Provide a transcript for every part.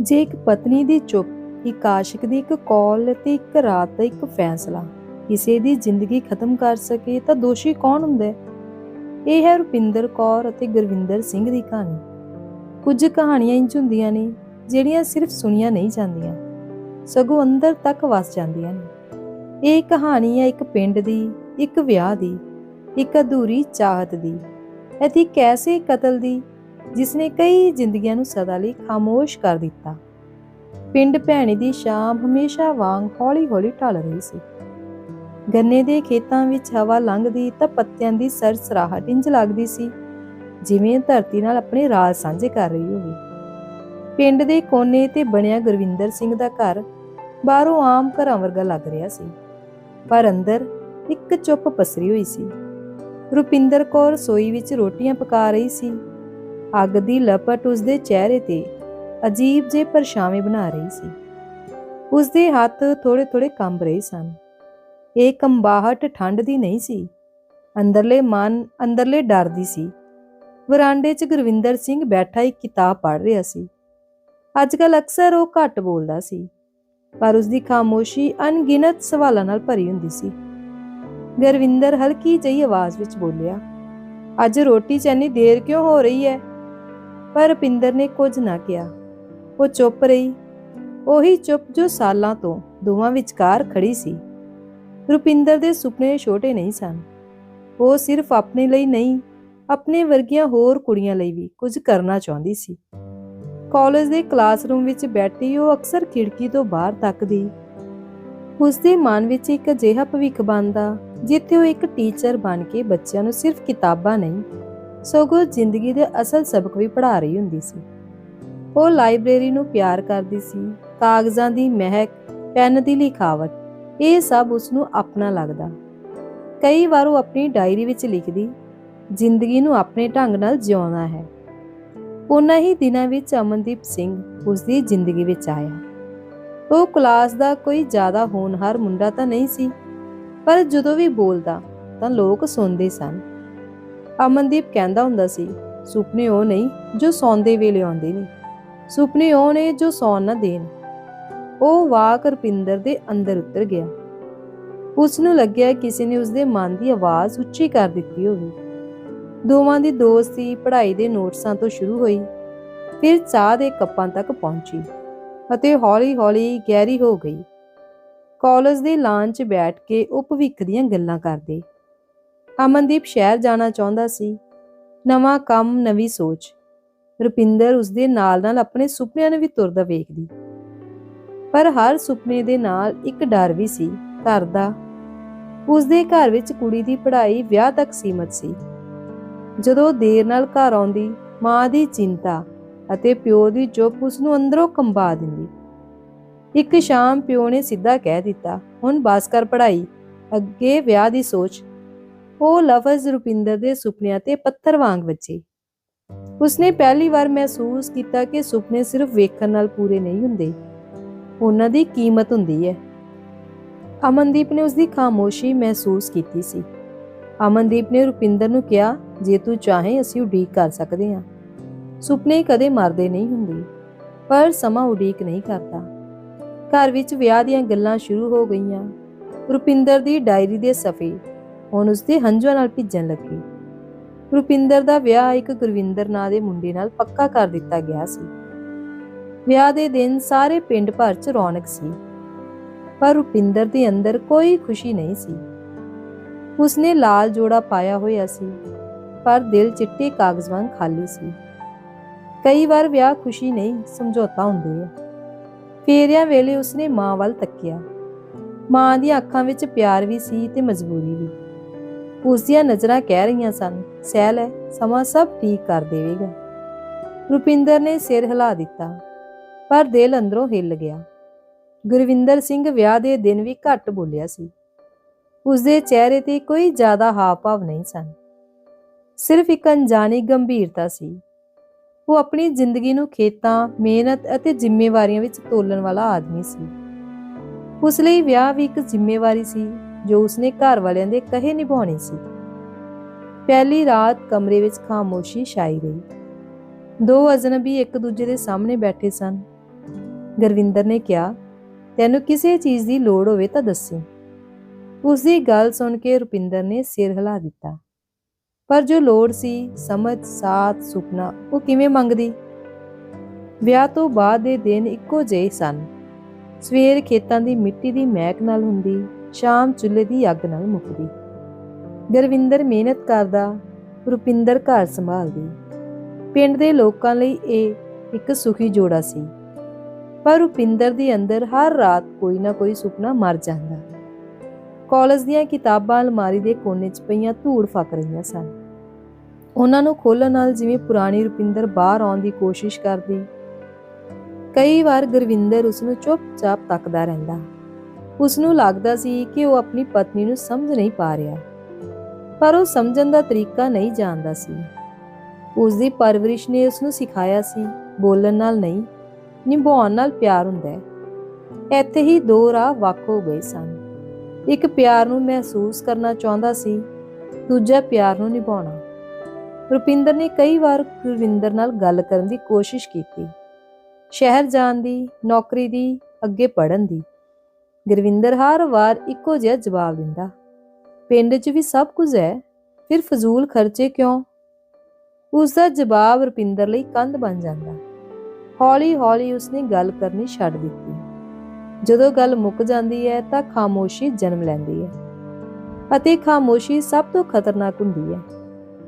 ਜੇ ਇੱਕ ਪਤਨੀ ਦੀ ਚੁੱਪ, ਇੱਕ ਆਸ਼ਿਕ ਦੀ ਇੱਕ ਕੌਲ ਤੇ ਇੱਕ ਰਾਤ ਦਾ ਇੱਕ ਫੈਸਲਾ, ਕਿਸੇ ਦੀ ਜ਼ਿੰਦਗੀ ਖਤਮ ਕਰ ਸਕੇ ਤਾਂ ਦੋਸ਼ੀ ਕੌਣ ਹੁੰਦਾ ਹੈ? ਇਹ ਹੈ ਰੁਪਿੰਦਰ ਕੌਰ ਅਤੇ ਗੁਰਵਿੰਦਰ ਸਿੰਘ ਦੀ ਕਹਾਣੀ। ਕੁਝ ਕਹਾਣੀਆਂ ਇੰਜ ਹੁੰਦੀਆਂ ਨੇ, ਜਿਹੜੀਆਂ ਸਿਰਫ ਸੁਣੀਆਂ ਨਹੀਂ ਜਾਂਦੀਆਂ, ਸਗੋਂ ਅੰਦਰ ਤੱਕ ਵਸ ਜਾਂਦੀਆਂ ਨੇ। ਇਹ ਕਹਾਣੀ ਹੈ ਇੱਕ ਪਿੰਡ ਦੀ, ਇੱਕ ਵਿਆਹ ਦੀ, ਇੱਕ ਅਧੂਰੀ ਚਾਹਤ ਦੀ ਅਤੇ ਇੱਕ ਐਸੇ ਕਤਲ ਦੀ ਜਿਸ ਨੇ ਕਈ ਜ਼ਿੰਦਗੀਆਂ ਨੂੰ ਸਦਾ ਲਈ ਖਾਮੋਸ਼ ਕਰ ਦਿੱਤਾ। ਪਿੰਡ ਭੈਣੀ ਦੀ ਸ਼ਾਮ ਹਮੇਸ਼ਾ ਵਾਂਗ ਹੌਲੀ-ਹੌਲੀ ਢਲ ਰਹੀ ਸੀ। ਗੰਨੇ ਦੇ ਖੇਤਾਂ ਵਿੱਚ ਹਵਾ ਲੰਘਦੀ ਤਾਂ ਪੱਤਿਆਂ ਦੀ ਸਰਸਰਾਹਟ ਇੰਜ ਲੱਗਦੀ ਸੀ, ਜਿਵੇਂ ਧਰਤੀ ਨਾਲ ਆਪਣੇ ਰਾਜ ਸਾਂਝੇ ਕਰ ਰਹੀ ਹੋਵੇ। ਪਿੰਡ ਦੇ ਕੋਨੇ ਤੇ ਬਣਿਆ ਗੁਰਵਿੰਦਰ ਸਿੰਘ ਦਾ ਘਰ ਬਾਹਰੋਂ ਆਮ ਘਰਾਂ ਵਰਗਾ ਲੱਗ ਰਿਹਾ ਸੀ, ਪਰ ਅੰਦਰ ਇੱਕ ਚੁੱਪ ਪਸਰੀ ਹੋਈ ਸੀ। ਰੁਪਿੰਦਰ ਕੌਰ ਸੋਈ ਵਿੱਚ ਰੋਟੀਆਂ ਪਕਾ ਰਹੀ ਸੀ ਅੱਗ ਦੀ ਲਪਟ ਉਸਦੇ ਚਿਹਰੇ ਤੇ ਅਜੀਬ ਜੇ ਪਰਛਾਵੇਂ ਬਣਾ ਰਹੀ ਸੀ। ਉਸਦੇ ਹੱਥ ਥੋੜੇ-ਥੋੜੇ ਕੰਬ ਰਹੇ ਸਨ। ਇਹ ਕੰਬਾਹਟ ਠੰਡ ਦੀ ਨਹੀਂ ਸੀ। ਅੰਦਰਲੇ ਮਨ ਅੰਦਰਲੇ ਡਰ ਦੀ ਸੀ। ਵਰਾਂਡੇ 'ਚ ਗੁਰਵਿੰਦਰ ਸਿੰਘ ਬੈਠਾ ਇੱਕ ਕਿਤਾਬ ਪੜ੍ਹ ਰਿਹਾ ਸੀ। ਅੱਜਕੱਲ ਅਕਸਰ ਉਹ ਘੱਟ ਬੋਲਦਾ ਸੀ, ਪਰ ਉਸਦੀ ਖਾਮੋਸ਼ੀ ਅਣਗਿਣਤ ਸਵਾਲਾਂ ਨਾਲ ਭਰੀ ਹੁੰਦੀ ਸੀ। ਗੁਰਵਿੰਦਰ ਹਲਕੀ ਜਿਹੀ ਆਵਾਜ਼ ਵਿੱਚ ਬੋਲਿਆ, ਅੱਜ ਰੋਟੀ 'ਚ ਇੰਨੀ ਦੇਰ ਕਿਉਂ ਹੋ ਰਹੀ ਹੈ? ਪਰ ਰੁਪਿੰਦਰ ਨੇ ਕੁਝ ਨਾ ਕਿਹਾ। ਉਹ ਚੁੱਪ ਰਹੀ। ਉਹੀ ਚੁੱਪ ਜੋ ਸਾਲਾਂ ਤੋਂ ਦੋਵਾਂ ਵਿਚਕਾਰ ਖੜੀ ਸੀ। ਰੁਪਿੰਦਰ ਦੇ ਸੁਪਨੇ ਛੋਟੇ ਨਹੀਂ ਸਨ। ਉਹ ਸਿਰਫ ਆਪਣੇ ਲਈ ਨਹੀਂ, ਆਪਣੇ ਵਰਗੀਆਂ ਹੋਰ ਕੁੜੀਆਂ ਲਈ ਵੀ ਕੁਝ ਕਰਨਾ ਚਾਹੁੰਦੀ ਸੀ। ਕਾਲਜ ਦੇ ਕਲਾਸਰੂਮ ਵਿੱਚ ਬੈਠੀ ਉਹ ਅਕਸਰ ਖਿੜਕੀ ਤੋਂ ਬਾਹਰ ਤੱਕਦੀ। ਉਸ ਦੇ ਮਨ ਵਿੱਚ ਇੱਕ ਅਜਿਹਾ ਭਵਿੱਖ ਬਣਦਾ ਜਿੱਥੇ ਉਹ ਇੱਕ ਟੀਚਰ ਬਣ ਕੇ ਬੱਚਿਆਂ ਨੂੰ ਸਿਰਫ ਕਿਤਾਬਾਂ ਨਹੀਂ ਸਗੋਂ ਜ਼ਿੰਦਗੀ ਦੇ ਅਸਲ ਸਬਕ ਵੀ ਪੜ੍ਹਾ ਰਹੀ ਹੁੰਦੀ ਸੀ। ਉਹ ਲਾਇਬ੍ਰੇਰੀ ਨੂੰ ਪਿਆਰ ਕਰਦੀ ਸੀ, ਕਾਗਜ਼ਾਂ ਦੀ ਮਹਿਕ, ਪੈਨ ਦੀ ਲਿਖਾਵਟ, ਇਹ ਸਭ ਉਸ ਨੂੰ ਆਪਣਾ ਲੱਗਦਾ। ਕਈ ਵਾਰ ਉਹ ਆਪਣੀ ਡਾਇਰੀ ਵਿੱਚ ਲਿਖਦੀ, ਜ਼ਿੰਦਗੀ ਨੂੰ ਆਪਣੇ ਢੰਗ ਨਾਲ ਜਿਉਣਾ ਹੈ। ਉਹਨਾਂ ਹੀ ਦਿਨਾਂ ਵਿੱਚ ਅਮਨਦੀਪ ਸਿੰਘ ਉਸ ਦੀ ਜ਼ਿੰਦਗੀ ਵਿੱਚ ਆਇਆ। ਉਹ ਕਲਾਸ ਦਾ ਕੋਈ ਜ਼ਿਆਦਾ ਹੋਣਹਾਰ ਮੁੰਡਾ ਤਾਂ ਨਹੀਂ ਸੀ, ਪਰ ਜਦੋਂ ਵੀ ਬੋਲਦਾ ਤਾਂ ਲੋਕ ਸੁਣਦੇ ਸਨ। ਅਮਨਦੀਪ ਕਹਿੰਦਾ ਹੁੰਦਾ ਸੀ, ਸੁਪਨੇ ਉਹ ਨਹੀਂ ਜੋ ਸੌਂਦੇ ਵੇਲੇ ਆਉਂਦੇ ਨੇ। ਸੁਪਨੇ ਉਹ ਨੇ ਜੋ ਸੌਣ ਨਾ ਦੇਣ। ਉਹ ਵਾਕ ਰੁਪਿੰਦਰ ਦੇ ਅੰਦਰ ਉਤਰ ਗਿਆ। ਉਸ ਨੂੰ ਲੱਗਿਆ ਕਿਸੇ ਨੇ ਉਸ ਦੇ ਮਨ ਦੀ ਆਵਾਜ਼ ਉੱਚੀ ਕਰ ਦਿੱਤੀ ਹੋਵੇ। ਦੋਵਾਂ ਦੀ ਦੋਸਤੀ ਪੜ੍ਹਾਈ ਦੇ ਨੋਟਸਾਂ ਤੋਂ ਸ਼ੁਰੂ ਹੋਈ, ਫਿਰ ਚਾਹ ਦੇ ਕੱਪਾਂ ਤੱਕ ਪਹੁੰਚੀ ਅਤੇ ਹੌਲੀ-ਹੌਲੀ ਗਹਿਰੀ ਹੋ ਗਈ। ਕਾਲਜ ਦੇ ਲਾਨ 'ਚ ਬੈਠ ਕੇ ਉਹ ਭਵਿੱਖ ਦੀਆਂ ਗੱਲਾਂ ਕਰਦੇ। ਅਮਨਦੀਪ ਸ਼ਹਿਰ ਜਾਣਾ ਚਾਹੁੰਦਾ ਸੀ। ਨਵਾਂ ਕੰਮ, ਨਵੀਂ ਸੋਚ। ਰੁਪਿੰਦਰ ਉਸਦੇ ਨਾਲ-ਨਾਲ ਆਪਣੇ ਸੁਪਨਿਆਂ ਨੂੰ ਵੀ ਤੁਰਦਾ ਵੇਖਦੀ। ਪਰ ਹਰ ਸੁਪਨੇ ਦੇ ਨਾਲ ਇੱਕ ਡਰ ਵੀ ਸੀ, ਘਰ ਦਾ। ਉਸਦੇ ਘਰ ਵਿੱਚ ਕੁੜੀ ਦੀ ਪੜ੍ਹਾਈ ਵਿਆਹ ਤੱਕ ਸੀਮਤ ਸੀ। ਜਦੋਂ ਦੇਰ ਨਾਲ ਘਰ ਆਉਂਦੀ, ਮਾਂ ਦੀ ਚਿੰਤਾ ਅਤੇ ਪਿਓ ਦੀ ਚੁੱਪ ਉਸ ਨੂੰ ਅੰਦਰੋਂ ਕੰਬਾ ਦਿੰਦੀ। ਇੱਕ ਸ਼ਾਮ ਪਿਓ ਨੇ ਸਿੱਧਾ ਕਹਿ ਦਿੱਤਾ, ਹੁਣ ਬਸ ਕਰ ਪੜ੍ਹਾਈ, ਅੱਗੇ ਵਿਆਹ ਦੀ ਸੋਚ ਉਹ ਲਫ਼ਜ਼ ਰੁਪਿੰਦਰ ਦੇ ਸੁਪਨਿਆਂ ਤੇ ਪੱਥਰ ਵਾਂਗ ਵੱਜੇ। ਉਸਨੇ ਪਹਿਲੀ ਵਾਰ ਮਹਿਸੂਸ ਕੀਤਾ ਕਿ ਸੁਪਨੇ ਸਿਰਫ ਵੇਖਣ ਨਾਲ ਪੂਰੇ ਨਹੀਂ ਹੁੰਦੇ। ਉਹਨਾਂ ਦੀ ਕੀਮਤ ਹੁੰਦੀ ਹੈ। ਅਮਨਦੀਪ ਨੇ ਉਸਦੀ ਖਾਮੋਸ਼ੀ ਮਹਿਸੂਸ ਕੀਤੀ ਸੀ। ਅਮਨਦੀਪ ਨੇ ਰੁਪਿੰਦਰ ਨੂੰ ਕਿਹਾ, ਜੇ ਤੂੰ ਚਾਹੇ, ਅਸੀਂ ਉਡੀਕ ਕਰ ਸਕਦੇ ਹਾਂ। ਸੁਪਨੇ ਕਦੇ ਮਰਦੇ ਨਹੀਂ ਹੁੰਦੇ, ਪਰ ਸਮਾਂ ਉਡੀਕ ਨਹੀਂ ਕਰਦਾ। ਘਰ ਵਿੱਚ ਵਿਆਹ ਦੀਆਂ ਗੱਲਾਂ ਸ਼ੁਰੂ ਹੋ ਗਈਆਂ। ਰੁਪਿੰਦਰ ਦੀ ਡਾਇਰੀ ਦੇ ਸਫੇ ਹੁਣ ਉਸਦੇ ਹੰਝੂਆਂ ਨਾਲ ਭਿੱਜਣ ਲੱਗੀ। ਰੁਪਿੰਦਰ ਦਾ ਵਿਆਹ ਇੱਕ ਗੁਰਵਿੰਦਰ ਨਾਂ ਦੇ ਮੁੰਡੇ ਨਾਲ ਪੱਕਾ ਕਰ ਦਿੱਤਾ ਗਿਆ ਸੀ। ਵਿਆਹ ਦੇ ਦਿਨ ਸਾਰੇ ਪਿੰਡ ਭਰ 'ਚ ਰੌਣਕ ਸੀ, ਪਰ ਰੁਪਿੰਦਰ ਦੇ ਅੰਦਰ ਕੋਈ ਖੁਸ਼ੀ ਨਹੀਂ ਸੀ। ਉਸਨੇ ਲਾਲ ਜੋੜਾ ਪਾਇਆ ਹੋਇਆ ਸੀ, ਪਰ ਦਿਲ ਚਿੱਟੇ ਕਾਗਜ਼ ਵਾਂਗ ਖਾਲੀ ਸੀ। ਕਈ ਵਾਰ ਵਿਆਹ ਖੁਸ਼ੀ ਨਹੀਂ, ਸਮਝੌਤਾ ਹੁੰਦੇ ਹੈ ਫੇਰਿਆਂ ਵੇਲੇ ਉਸਨੇ ਮਾਂ ਵੱਲ ਤੱਕਿਆ। ਮਾਂ ਦੀਆਂ ਅੱਖਾਂ ਵਿੱਚ ਪਿਆਰ ਵੀ ਸੀ ਤੇ ਮਜਬੂਰੀ ਵੀ। ਉਸ ਦੀਆਂ ਨਜ਼ਰਾਂ ਕਹਿ ਰਹੀਆਂ ਸਨ ਸਹਿਲ ਹੈ ਸਮਾਂ ਸਭ ਠੀਕ ਕਰ ਦੇਵੇਗਾ। ਰੁਪਿੰਦਰ ਨੇ ਸਿਰ ਹਿਲਾ ਦਿੱਤਾ ਪਰ ਦਿਲ ਅੰਦਰੋਂ ਹਿੱਲ ਗਿਆ। ਗੁਰਵਿੰਦਰ ਸਿੰਘ ਵਿਆਹ ਦੇ ਦਿਨ ਵੀ ਘੱਟ ਬੋਲਿਆ ਸੀ। ਉਸ ਦੇ ਚਿਹਰੇ ਤੇ ਕੋਈ ਜ਼ਿਆਦਾ ਹਾਵ-ਭਾਵ ਨਹੀਂ ਸਨ। ਸਿਰਫ ਇੱਕ ਅਣਜਾਣੀ ਗੰਭੀਰਤਾ ਸੀ। ਉਹ ਆਪਣੀ ਜ਼ਿੰਦਗੀ ਨੂੰ ਖੇਤਾਂ, ਮਿਹਨਤ ਅਤੇ ਜ਼ਿੰਮੇਵਾਰੀਆਂ ਵਿੱਚ ਤੋਲਣ ਵਾਲਾ ਆਦਮੀ ਸੀ। ਉਸ ਲਈ ਵਿਆਹ ਵੀ ਇੱਕ ਜ਼ਿੰਮੇਵਾਰੀ ਸੀ। ਜੋ ਉਸਨੇ ਘਰ ਵਾਲਿਆਂ ਦੇ ਕਹੇ ਨਿਭਾਉਣੀ ਸੀ। ਪਹਿਲੀ ਰਾਤ ਕਮਰੇ ਵਿੱਚ ਖਾਮੋਸ਼ੀ ਛਾਈ ਰਹੀ। ਦੋ ਅਜਨਬੀ ਇੱਕ ਦੂਜੇ ਦੇ ਸਾਹਮਣੇ ਬੈਠੇ ਸਨ। ਗੁਰਵਿੰਦਰ ਨੇ ਕਿਹਾ, ਤੈਨੂੰ ਕਿਸੇ ਚੀਜ਼ ਦੀ ਲੋੜ ਹੋਵੇ ਤਾਂ ਦੱਸੀ। ਉਸ ਦੀ ਗੱਲ ਸੁਣ ਕੇ ਰੁਪਿੰਦਰ ਨੇ ਸਿਰ ਹਿਲਾ ਦਿੱਤਾ। ਪਰ ਜੋ ਲੋੜ ਸੀ, ਸਮਝ, ਸਾਥ, ਸੁਪਨਾ, ਉਹ ਕਿਵੇਂ ਮੰਗਦੀ? ਵਿਆਹ ਤੋਂ ਬਾਅਦ ਦੇ ਦਿਨ ਇੱਕੋ ਜਿਹੇ ਸਨ। ਸਵੇਰ ਖੇਤਾਂ ਦੀ ਮਿੱਟੀ ਦੀ ਮਹਿਕ ਨਾਲ ਹੁੰਦੀ ਸ਼ਾਮ ਚੁੱਲ੍ਹੇ ਦੀ ਅੱਗ ਨਾਲ ਮੁੱਕਦੀ। ਗੁਰਵਿੰਦਰ ਮਿਹਨਤ ਕਰਦਾ ਰੁਪਿੰਦਰ ਘਰ ਸੰਭਾਲਦੀ। ਪਿੰਡ ਦੇ ਲੋਕਾਂ ਲਈ ਇਹ ਇੱਕ ਸੁਖੀ ਜੋੜਾ ਸੀ। ਪਰ ਰੁਪਿੰਦਰ ਦੇ ਅੰਦਰ ਹਰ ਰਾਤ ਕੋਈ ਨਾ ਕੋਈ ਸੁਪਨਾ ਮਰ ਜਾਂਦਾ। ਕਾਲਜ ਦੀਆਂ ਕਿਤਾਬਾਂ ਅਲਮਾਰੀ ਦੇ ਕੋਨੇ 'ਚ ਪਈਆਂ ਧੂੜ ਫੱਕ ਰਹੀਆਂ ਸਨ। ਉਹਨਾਂ ਨੂੰ ਖੋਲਣ ਨਾਲ ਜਿਵੇਂ ਪੁਰਾਣੀ ਰੁਪਿੰਦਰ ਬਾਹਰ ਆਉਣ ਦੀ ਕੋਸ਼ਿਸ਼ ਕਰਦੀ। ਕਈ ਵਾਰ ਗੁਰਵਿੰਦਰ ਉਸ ਨੂੰ ਚੁੱਪਚਾਪ ਤੱਕਦਾ ਰਹਿੰਦਾ। ਉਸ ਨੂੰ ਲੱਗਦਾ ਸੀ ਕਿ ਉਹ ਆਪਣੀ ਪਤਨੀ ਨੂੰ ਸਮਝ ਨਹੀਂ ਪਾ ਰਿਹਾ। ਪਰ ਉਹ ਸਮਝਣ ਦਾ ਤਰੀਕਾ ਨਹੀਂ ਜਾਣਦਾ ਸੀ। ਉਸ ਦੀ ਪਰਵਰਿਸ਼ ਨੇ ਉਸ ਨੂੰ ਸਿਖਾਇਆ ਸੀ, ਬੋਲਣ ਨਾਲ ਨਹੀਂ, ਨਿਭਾਉਣ ਨਾਲ ਪਿਆਰ ਹੁੰਦਾ ਹੈ। ਇੱਥੇ ਹੀ ਦੋ ਰਾਹ ਵੱਖ ਹੋ ਗਏ ਸਨ। ਇੱਕ ਪਿਆਰ ਨੂੰ ਮਹਿਸੂਸ ਕਰਨਾ ਚਾਹੁੰਦਾ ਸੀ, ਦੂਜਾ ਪਿਆਰ ਨੂੰ ਨਿਭਾਉਣਾ। ਰੁਪਿੰਦਰ ਨੇ ਕਈ ਵਾਰ ਗੁਰਵਿੰਦਰ ਨਾਲ ਗੱਲ ਕਰਨ ਦੀ ਕੋਸ਼ਿਸ਼ ਕੀਤੀ। ਸ਼ਹਿਰ ਜਾਣ ਦੀ, ਨੌਕਰੀ ਦੀ, ਅੱਗੇ ਪੜਨ ਦੀ। ਗੁਰਵਿੰਦਰ ਹਰ ਵਾਰ ਇੱਕੋ ਜਿਹਾ ਜਵਾਬ ਦਿੰਦਾ। ਪਿੰਡ 'ਚ ਵੀ ਸਭ ਕੁਝ ਹੈ, ਫਿਰ ਫਜ਼ੂਲ ਖਰਚੇ ਕਿਉਂ? ਉਸ ਦਾ ਜਵਾਬ ਰੁਪਿੰਦਰ ਲਈ ਕੰਧ ਬਣ ਜਾਂਦਾ। ਹੌਲੀ-ਹੌਲੀ ਉਸਨੇ ਗੱਲ ਕਰਨੀ ਛੱਡ ਦਿੱਤੀ। ਜਦੋਂ ਗੱਲ ਮੁੱਕ ਜਾਂਦੀ ਹੈ ਤਾਂ ਖਾਮੋਸ਼ੀ ਜਨਮ ਲੈਂਦੀ ਹੈ ਅਤੇ ਖਾਮੋਸ਼ੀ ਸਭ ਤੋਂ ਖਤਰਨਾਕ ਹੁੰਦੀ ਹੈ।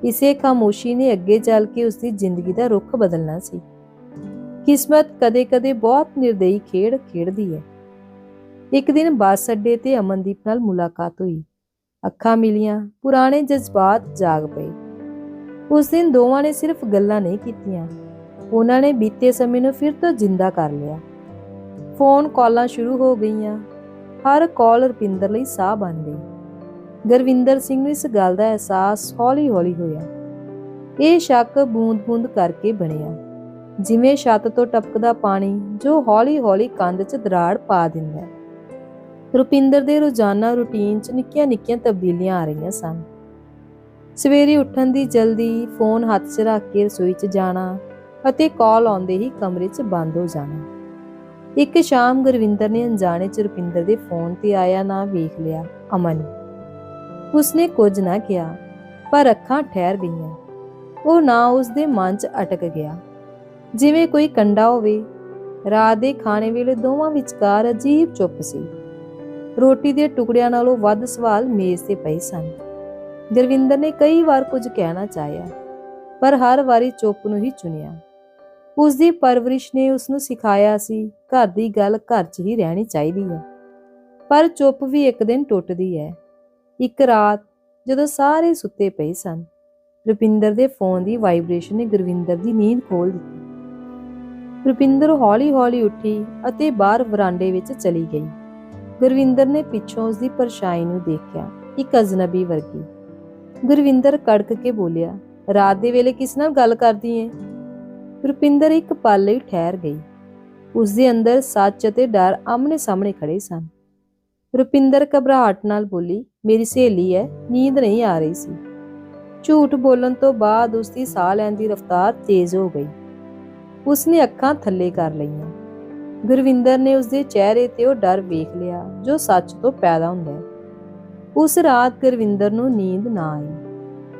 ਇਸੇ ਖਾਮੋਸ਼ੀ ਨੇ ਅੱਗੇ ਚੱਲ ਕੇ ਉਸ ਦੀ ਜ਼ਿੰਦਗੀ ਦਾ ਰੁੱਖ ਬਦਲਣਾ ਸੀ। ਕਿਸਮਤ ਕਦੇ-ਕਦੇ ਬਹੁਤ ਨਿਰਦਈ ਖੇਡ ਖੇਡਦੀ ਹੈ। ਇੱਕ ਦਿਨ ਬੱਸ ਅੱਡੇ ਤੇ ਅਮਨਦੀਪ ਨਾਲ ਮੁਲਾਕਾਤ ਹੋਈ। ਅੱਖਾਂ ਮਿਲੀਆਂ, ਪੁਰਾਣੇ ਜਜ਼ਬਾਤ ਜਾਗ ਪਏ। ਉਸ ਦਿਨ ਦੋਵਾਂ ਨੇ ਸਿਰਫ ਗੱਲਾਂ ਨਹੀਂ ਕੀਤੀਆਂ। ਉਹਨਾਂ ਨੇ ਬੀਤੇ ਸਮੇਂ ਨੂੰ ਫਿਰ ਤੋਂ ਜ਼ਿੰਦਾ ਕਰ ਲਿਆ। ਫੋਨ ਕਾਲਾਂ ਸ਼ੁਰੂ ਹੋ ਗਈਆਂ। ਹਰ ਕਾਲ ਰੁਪਿੰਦਰ ਲਈ ਸਾਹ ਬਣ ਗਈ। ਗੁਰਵਿੰਦਰ ਸਿੰਘ ਨੂੰ ਇਸ ਗੱਲ ਦਾ ਅਹਿਸਾਸ ਹੌਲੀ-ਹੌਲੀ ਹੋਇਆ। ਇਹ ਸ਼ੱਕ ਬੂੰਦ-ਬੂੰਦ ਕਰਕੇ ਬਣਿਆ। ਜਿਵੇਂ ਛੱਤ ਤੋਂ ਟਪਕਦਾ ਪਾਣੀ ਜੋ ਹੌਲੀ-ਹੌਲੀ ਕੰਧ 'ਚ ਦਰਾੜ ਪਾ ਦਿੰਦਾ ਹੈ। ਰੁਪਿੰਦਰ ਦੇ ਰੋਜ਼ਾਨਾ ਰੁਟੀਨ 'ਚ ਨਿੱਕੀਆਂ-ਨਿੱਕੀਆਂ ਤਬਦੀਲੀਆਂ ਆ ਰਹੀਆਂ ਸਨ। ਸਵੇਰੇ ਉੱਠਣ ਦੀ ਜਲਦੀ ਫੋਨ ਹੱਥ 'ਚ ਰੱਖ ਕੇ ਰਸੋਈ 'ਚ ਜਾਣਾ ਅਤੇ ਕਾਲ ਆਉਂਦੇ ਹੀ ਕਮਰੇ 'ਚ ਬੰਦ ਹੋ ਜਾਣਾ। ਇੱਕ ਸ਼ਾਮ ਗੁਰਵਿੰਦਰ ਨੇ ਅਣਜਾਣੇ 'ਚ ਰੁਪਿੰਦਰ ਦੇ ਫੋਨ ਤੇ ਆਇਆ ਨਾ ਵੇਖ ਲਿਆ, ਅਮਨ। ਉਸਨੇ ਕੁਝ ਨਾ ਕਿਹਾ, ਪਰ ਅੱਖਾਂ ਠਹਿਰ ਗਈਆਂ। ਉਹ ਨਾ ਉਸ ਦੇ ਮਨ 'ਚ ਅਟਕ ਗਿਆ। ਜਿਵੇਂ ਕੋਈ ਕੰਡਾ ਹੋਵੇ, ਰਾਤ ਦੇ ਖਾਣੇ ਵੇਲੇ ਦੋਵਾਂ ਵਿਚਕਾਰ ਅਜੀਬ ਚੁੱਪ ਸੀ। ਰੋਟੀ ਦੇ ਟੁਕੜਿਆਂ ਨਾਲੋਂ ਵੱਧ ਸਵਾਲ ਮੇਜ਼ ਤੇ ਪਏ ਸਨ। ਗੁਰਵਿੰਦਰ ਨੇ ਕਈ ਵਾਰ ਕੁਝ ਕਹਿਣਾ ਚਾਹਿਆ, ਪਰ ਹਰ ਵਾਰੀ ਚੁੱਪ ਨੂੰ ਹੀ ਚੁਣਿਆ। ਉਸ ਦੀ ਪਰਵਰਿਸ਼ ਨੇ ਉਸ ਨੂੰ ਸਿਖਾਇਆ ਸੀ, ਘਰ ਦੀ ਗੱਲ ਘਰ 'ਚ ਹੀ ਰਹਿਣੀ ਚਾਹੀਦੀ ਹੈ। ਪਰ ਚੁੱਪ ਵੀ ਇੱਕ ਦਿਨ ਟੁੱਟਦੀ ਹੈ। ਇੱਕ ਰਾਤ ਜਦੋਂ ਸਾਰੇ ਸੁੱਤੇ ਪਏ ਸਨ, ਰੁਪਿੰਦਰ ਦੇ ਫੋਨ ਦੀ ਵਾਈਬ੍ਰੇਸ਼ਨ ਨੇ ਗੁਰਵਿੰਦਰ ਦੀ ਨੀਂਦ ਖੋਲ ਦਿੱਤੀ। ਰੁਪਿੰਦਰ ਹੌਲੀ-ਹੌਲੀ ਉੱਠੀ ਅਤੇ ਬਾਹਰ ਵਰਾਂਡੇ ਵਿੱਚ ਚਲੀ ਗਈ। ਗੁਰਵਿੰਦਰ ਨੇ ਪਿੱਛੋਂ ਉਸ ਦੀ ਪਰਛਾਈ ਨੂੰ ਦੇਖਿਆ ਇੱਕ ਅਜਨਬੀ ਵਰਗੀ। ਗੁਰਵਿੰਦਰ ਕੜਕ ਕੇ ਬੋਲਿਆ, ਰਾਤ ਦੇ ਵੇਲੇ ਕਿਸ ਨਾਲ ਗੱਲ ਕਰਦੀ ਏ? ਰੁਪਿੰਦਰ ਇੱਕ ਪਲ ਲਈ ਠਹਿਰ ਗਈ। ਉਸ ਦੇ ਅੰਦਰ ਸੱਚ ਅਤੇ ਡਰ ਆਮਨੇ ਸਾਹਮਣੇ ਖੜੇ ਸਨ। ਰੁਪਿੰਦਰ ਘਬਰਾਹਟ ਨਾਲ ਬੋਲੀ, ਮੇਰੀ ਸਹੇਲੀ ਹੈ ਨੀਂਦ ਨਹੀਂ ਆ ਰਹੀ ਸੀ। ਝੂਠ ਬੋਲਣ ਤੋਂ ਬਾਅਦ ਉਸ ਦੀ ਸਾਹ ਲੈਣ ਦੀ ਰਫ਼ਤਾਰ ਤੇਜ਼ ਹੋ ਗਈ। ਉਸਨੇ ਅੱਖਾਂ ਥੱਲੇ ਕਰ ਲਈਆਂ। ਗੁਰਵਿੰਦਰ ਨੇ ਉਸਦੇ ਚਿਹਰੇ ਤੇ ਉਹ ਡਰ ਵੇਖ ਲਿਆ, ਜੋ ਸੱਚ ਤੋਂ ਪੈਦਾ ਹੁੰਦਾ ਹੈ। ਉਸ ਰਾਤ ਗੁਰਵਿੰਦਰ ਨੂੰ ਨੀਂਦ ਨਾ ਆਈ।